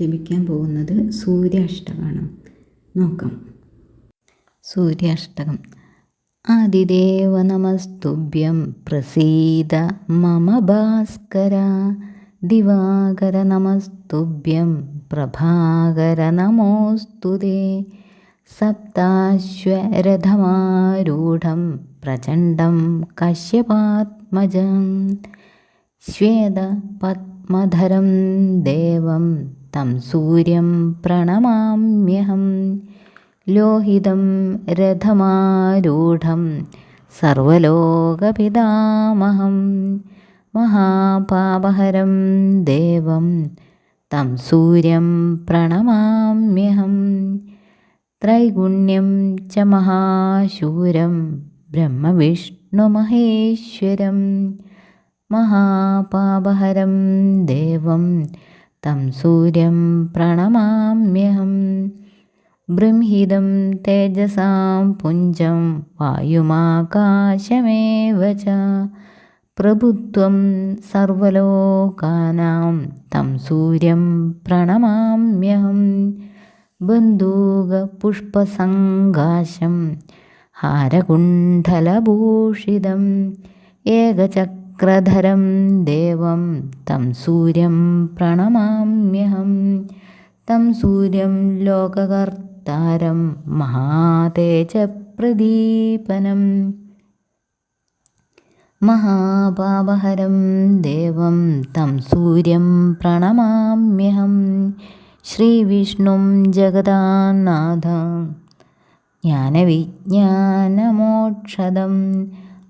ജപിക്കാൻ പോകുന്നത് സൂര്യാഷ്ടകമാണ്. നോക്കാം. സൂര്യാഷ്ടകം. ആദിദേവ നമസ്തുഭ്യം പ്രസീത മമ ഭാസ്കര ദിവാകര നമസ്തുഭ്യം പ്രഭാകര നമോസ്തുതേ സപ്താശ്വരഥമാരൂഢം പ്രചണ്ഡം കശ്യപാത്മജം ശ്വേതപത്മധരം ദേവം തം സൂര്യം പ്രണമാമ്യഹം. ലോഹിതം രഥമാരൂഢം സർവലോകപിതാമഹം. മഹാപാപഹരം ദേവം തം സൂര്യം പ്രണമാമ്യഹം. ത്രൈഗുണ്യം ച മഹാശൂരം ബ്രഹ്മവിഷ്ണുമഹേശ്വരം മഹാപാപഹരം ദേവം തം സൂര്യം പ്രണമാമ്യഹം. ബൃംഹിതം തേജസാം പുഞ്ചം വായുമാകാശമേവ ച. പ്രഭുത്വം സർവലോകാനാം തം സൂര്യം പ്രണമാമ്യഹം. ബന്ധൂകപുഷ്പസങ്കാശം ഹാരകുണ്ഠലഭൂഷിതം ഏകചക്രധരം ദേവം തം സൂര്യം പ്രണമാമ്യഹം തം സൂര്യം ലോകകർത്താരം മഹാതേജപ്രദീപനം മഹാപാപഹരം ദേവം തം സൂര്യം പ്രണമാമ്യഹം ശ്രീവിഷ്ണും ജഗദാനാഥം ജ്ഞാനവിജ്ഞാനമോക്ഷദം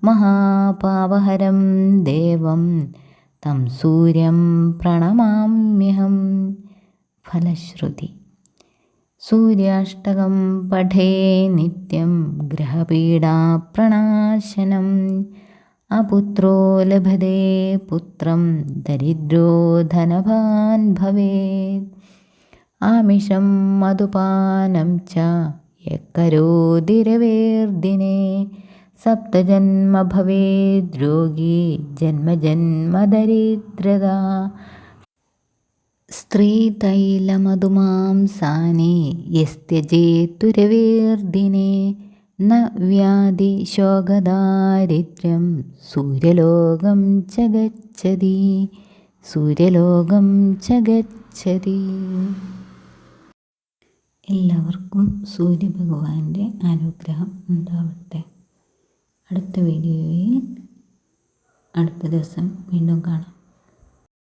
മഹാപാപഹരം ദേവം തം സൂര്യം പ്രണമാമ്യഹം ഫലശ്രുതി. സൂര്യാഷ്ടകം പഠേ നിത്യം ഗ്രഹപീഡാപ്രണാശനം അപുത്രോ ലഭതേ പുത്രം ദരിദ്രോ ധനവാൻ ഭവേത് ആമിഷം മധുപാനം ച യക്കരോതിരവേർദിനെ സപ്തജന്മ ഭവേദ്രോഗി ജന്മജന്മദരിദ്രത. സ്ത്രീതൈലമധുമാംസാനി യസ്ത്യജേതുരവീർദിനെ ന വ്യാധി ശോകദാരിദ്ര്യം സൂര്യലോകം ച ഗച്ഛതി സൂര്യലോകം ച ഗച്ഛതി എല്ലാവർക്കും സൂര്യഭഗവാന്റെ അനുഗ്രഹം ഉണ്ടാവട്ടെ. അടുത്ത വീഡിയോയിൽ അടുത്ത ദിവസം വീണ്ടും കാണാം.